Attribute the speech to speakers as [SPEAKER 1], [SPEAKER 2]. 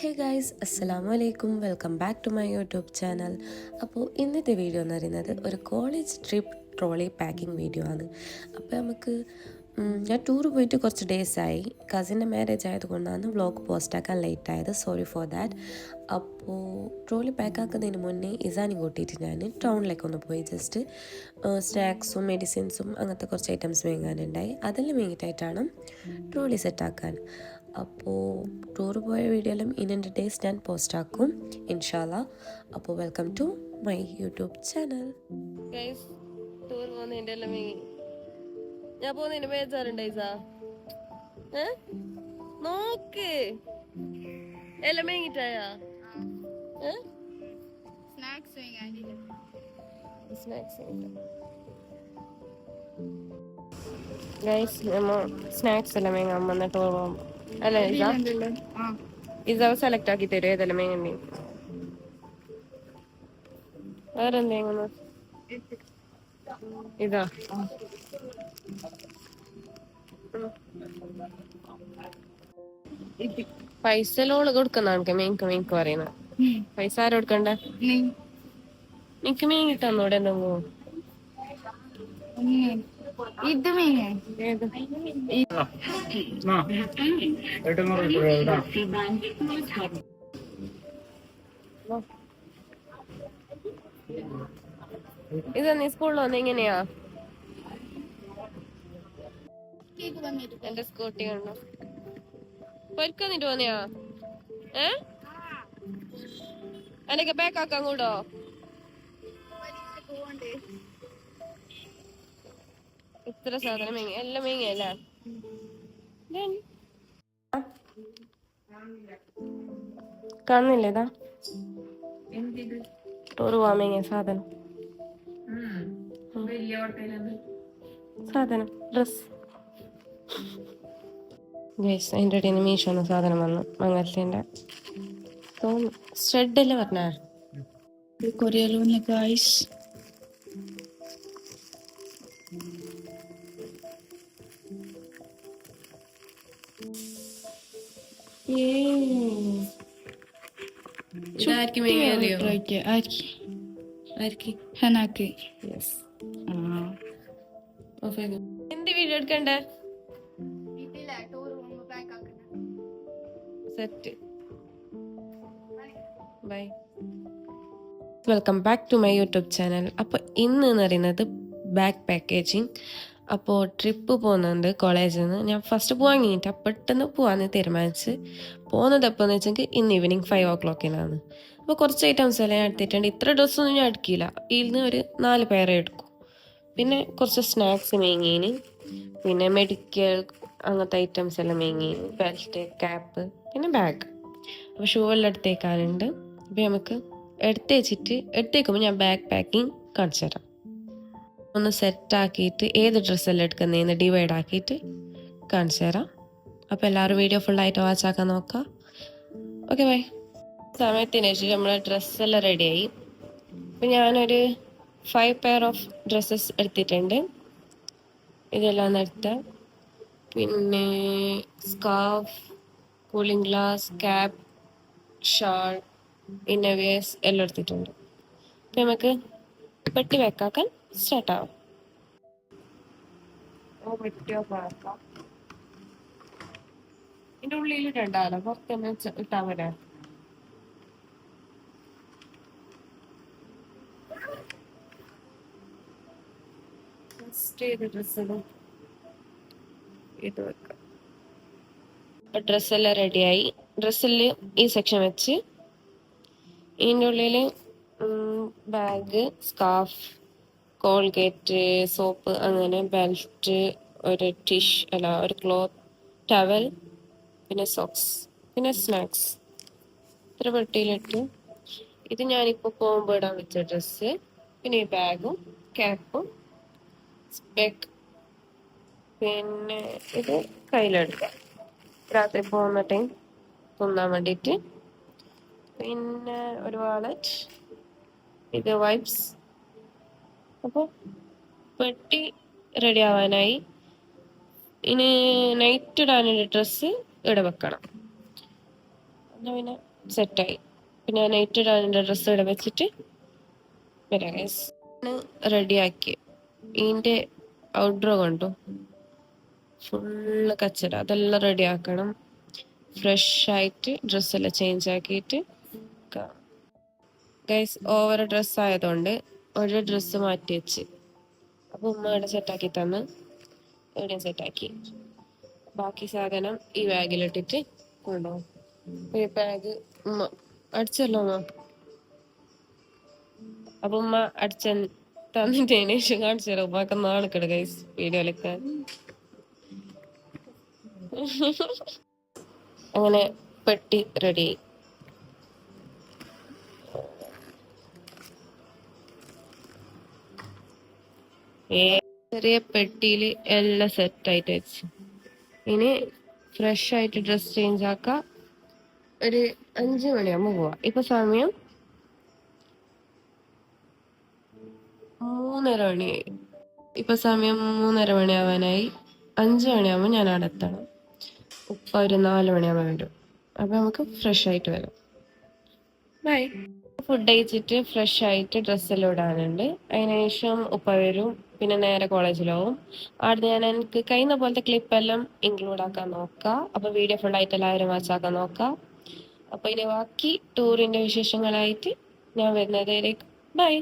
[SPEAKER 1] ഹേ guys അസ്സലാമു അലൈക്കും welcome back to my YouTube channel അപ്പോൾ ഇന്നത്തെ വീഡിയോ എന്ന് പറയുന്നത് ഒരു college trip trolley packing video ആണ്. അപ്പോൾ നമുക്ക് ഞാൻ ടൂർ പോയിട്ട് കുറച്ച് ഡേയ്സ് ആയി. കസിന്റെ മാരേജ് ആയതുകൊണ്ടാണ് വ്ളോഗ് പോസ്റ്റാക്കാൻ ലേറ്റ് ആയത്. സോറി ഫോർ ദാറ്റ് അപ്പോൾ ട്രോളി പാക്ക് ആക്കുന്നതിന് മുന്നേ ഇസാനി കൂട്ടിയിട്ട് ഞാൻ ടൗണിലേക്ക് ഒന്ന് പോയി. ജസ്റ്റ് സ്നാക്സും മെഡിസിൻസും അങ്ങനത്തെ കുറച്ച് ഐറ്റംസ് വാങ്ങാനുണ്ടായി അതെല്ലാം വേണ്ടിയിട്ടായിട്ടാണ് ട്രോളി സെറ്റാക്കാൻ അപ്പോൾ ടൂർ പോയ വീഡിയോയിലും ഇന്നെ ഡേയ്സ് ഞാൻ പോസ്റ്റ് ആക്കും ഇൻഷാല്ല അപ്പോൾ welcome to my YouTube channel
[SPEAKER 2] tour പോകുന്നതിന്റെ എല്ലാം ഞാൻ പോകുന്നതിന് ബേജാറുണ്ട് ഐസാ നോക്ക്. എല്ലാം മേങ്ങിട്ടായാ
[SPEAKER 3] സ്നാക്സ്
[SPEAKER 2] സ്നാക്സ് ഗൈസ് നമ്മ സ്നാക്സ് എല്ലാം മേങ്ങാൻ വന്നിട്ട് ടൂർ പോകും അല്ലേ ഇസാ
[SPEAKER 3] ആ.
[SPEAKER 2] സെലക്ട് ആക്കി തരും ഏതെല്ലാം മേങ്ങണ്ടി വേറെ എന്തെങ്കിലും ഇതാ. പൈസ ലോൾ കൊടുക്കുന്ന മീൻക്ക് മീൻക്ക് പറയുന്നത്. പൈസ ആരും കൊടുക്കണ്ട? നിക്ക് മീൻ കിട്ടാന്നോടെ എന്തെങ്കിലും
[SPEAKER 3] ഇത്
[SPEAKER 2] ഏത്? ഇത് നീ സ്കൂളിൽ വന്ന് എങ്ങനെയാ? എന്റെ സ്കൂട്ടി കണ്ടോ. പൊരുക്കന്നിട്ട് പോന്നെയാ ഏ? എന്നൊക്കെ ബാക്കാക്കാൻ കൂടോ?
[SPEAKER 3] പോവണ്ടേ
[SPEAKER 2] ഇത്ര സാധനം മേങ്ങ എല്ലാം മേങ്ങയല്ലേ കാണുന്നില്ല ഇതാ? ടൂർ പോവാൻ മേങ്ങിയ സാധനം. സാധനം ഡ്രസ് ഗൈസ് അതിന്റെ ഇടയിൽ നിന്ന് മീഷോ എന്ന സാധനം വന്നു. മംഗലത്തിന്റെ. തോന്നുന്നു. സ്റ്റഡല്ലേ പറഞ്ഞേ?
[SPEAKER 3] കൊറിയയിൽ വന്ന
[SPEAKER 2] എന്ത് വീഡിയോ എടുക്കണ്ടേ? Set bye welcome back to my YouTube channel അപ്പോൾ ഇന്ന് എന്ന് പറയുന്നത് ബാക്ക് പാക്കേജിങ് അപ്പോൾ ട്രിപ്പ് പോകുന്നുണ്ട് കോളേജിൽ നിന്ന് ഞാൻ ഫസ്റ്റ് പോകാൻ കഴിഞ്ഞിട്ട് പെട്ടെന്ന് പോകാമെന്ന് തീരുമാനിച്ച് പോകുന്നത് എപ്പോൾ എന്ന് വെച്ചെങ്കിൽ ഇന്ന് ഈവനിങ് ഫൈവ് ഓ ക്ലോക്കിനാണ് അപ്പോൾ കുറച്ച് ഐറ്റംസ് എല്ലാം ഞാൻ എടുത്തിട്ടുണ്ട്. ഇത്ര ഡ്രസ്സൊന്നും ഞാൻ എടുക്കില്ല. ഇതിൽ ഒരു നാല് പേരെ എടുക്കും. പിന്നെ കുറച്ച് സ്നാക്സ് മേങ്ങീന്. പിന്നെ മെഡിക്കൽ അങ്ങനത്തെ ഐറ്റംസ് എല്ലാം മേങ്ങീന്. ബെൽറ്റ് ക്യാപ്പ് പിന്നെ ബാഗ് അപ്പോൾ ഷൂ എല്ലാം എടുത്തേക്കാനുണ്ട് അപ്പോൾ നമുക്ക് എടുത്ത് വെച്ചിട്ട് എടുത്തേക്കുമ്പോൾ ഞാൻ ബാഗ് പാക്കിങ് കാണിച്ചു തരാം ഒന്ന് സെറ്റാക്കിയിട്ട് ഏത് ഡ്രസ്സെല്ലാം എടുക്കുന്നതെന്ന് ഡിവൈഡ് ആക്കിയിട്ട് കാണിച്ചു തരാം. അപ്പോൾ എല്ലാവരും വീഡിയോ ഫുള്ളായിട്ട് വാച്ച് ആക്കാൻ നോക്കാം. ഓക്കെ ബൈ സമയത്തിന് ശേഷം നമ്മളെ ഡ്രസ്സെല്ലാം റെഡിയായി അപ്പം ഞാനൊരു ഫൈവ് പെയർ ഓഫ് ഡ്രസ്സസ് എടുത്തിട്ടുണ്ട്. ഇതെല്ലാം എടുത്ത പിന്നെ scarf cooling glass cap shawl innerwears എല്ലാം എടുത്തിട്ടുണ്ട്. അപ്പം നമുക്ക് പെട്ടി വെക്കാക്കാൻ സ്റ്റാർട്ട് ആവാം പെട്ടിയോ പാക്കാം ഇതിന്റെ ഉള്ളിൽ ഇടണ്ടാവല്ലോ പുറത്തന്നെ ഇട്ടാൽ വരാം ഫസ്റ്റ് ഏത് ഡ്രസ്സാണ് ഇത് വെക്കാം. ഡ്രസ്സെല്ലാം റെഡിയായി ഡ്രസ്സിൽ ഈ സെക്ഷൻ വെച്ച് ഇതിന്റെ ഉള്ളിൽ ബാഗ് സ്കാർഫ് കോൾഗേറ്റ് സോപ്പ് അങ്ങനെ ബെൽറ്റ് ഒരു ടിഷ് അല്ല ഒരു ക്ലോത്ത് ടവൽ പിന്നെ സോക്സ് പിന്നെ സ്നാക്സ്. ഇത്ര പെട്ടിയിലിട്ടു. ഇത് ഞാനിപ്പോൾ പോകുമ്പോൾ ഇടാൻ വെച്ച ഡ്രസ്സ്. പിന്നെ ഈ ബാഗും ക്യാപ്പും സ്പെക്. പിന്നെ ഇത് കയ്യിലെടുക്കാം. രാത്രി പോകുന്ന ടൈം തിന്നാൻ വേണ്ടിയിട്ട്. പിന്നെ ഒരു വാലറ്റ്. ഇത് വൈപ്സ്. അപ്പോൾ പെട്ടി റെഡി ആവാനായി. ഇനി നൈറ്റ് ഇടാനൊരു ഡ്രസ്സ് ഇവിടെ വെക്കണം. എന്നാ പിന്നെ സെറ്റായി പിന്നെ നൈറ്റ് ഇടാനുള്ള ഡ്രസ്സ് ഇവിടെ വെച്ചിട്ട് വരാം റെഡിയാക്കി ഇതിന്റെ ഔട്ട്ഡോർ കണ്ടു? ഫുള്ള് കച്ചട. അതെല്ലാം റെഡി ആക്കണം. ഫ്രഷ് ആയിട്ട് ഡ്രസ്സെല്ലാം ചേഞ്ച് ആക്കിയിട്ട് ഗൈസ് ഓവർ ഡ്രസ്സ് ആയതുകൊണ്ട് ഒരു ഡ്രസ്സ് മാറ്റി വെച്ച്. അപ്പോൾ ഉമ്മ ഇവിടെ സെറ്റാക്കി തന്ന്. ഇവിടെ സെറ്റാക്കി ബാക്കി സാധനം ഈ ബാഗിലിട്ടിട്ട് കൊണ്ടുപോകും. ഈ ബാഗ് ഉമ്മ അടിച്ചല്ലോ ഉമ്മ? അപ്പൊ ഉമ്മ അടിച്ച തന്നിട്ടേന് ശേഷം കാണിച്ചു ഉമ്മക്ക് നാളെക്കിട ഗൈസ് വീഡിയോയിലൊക്കെ അങ്ങനെ പെട്ടി റെഡി ചെറിയ പെട്ടിയിൽ എല്ലാം സെറ്റ് ആയിട്ട് വെച്ച്. ഇനി ഫ്രഷ് ആയിട്ട് ഡ്രസ് ചേഞ്ച് ആക്ക. ഒരു അഞ്ചു മണിയാകുമ്പോ പോവാ. ഇപ്പൊ സമയം മൂന്നര മണിയായി ഇപ്പൊ സമയം മൂന്നര മണിയാവാനായി. അഞ്ചു മണിയാകുമ്പോൾ ഞാൻ അവിടെ എത്തണം. ഉപ്പ ഒരു നാല് മണിയാകുമ്പോൾ വരും. അപ്പൊ നമുക്ക് ഫ്രഷ് ആയിട്ട് വരാം. ബൈ ഫുഡ് കഴിച്ചിട്ട് ഫ്രഷ് ആയിട്ട് ഡ്രസ്സെല്ലാം ഇടാനുണ്ട്. അതിനുശേഷം ഉപ്പ വരും. പിന്നെ നേരെ കോളേജിലാവും. അവിടെ ഞാൻ എനിക്ക് കഴിയുന്ന പോലത്തെ ക്ലിപ്പെല്ലാം ഇൻക്ലൂഡ് ആക്കാൻ നോക്കുക അപ്പോൾ വീഡിയോ ഫുൾ ആയിട്ട് എല്ലാവരും വാച്ചാക്കാൻ നോക്കാം. അപ്പോൾ ഇനി ബാക്കി ടൂറിന്റെ വിശേഷങ്ങളായിട്ട് ഞാൻ വരുന്നതേലേക്ക് ബൈ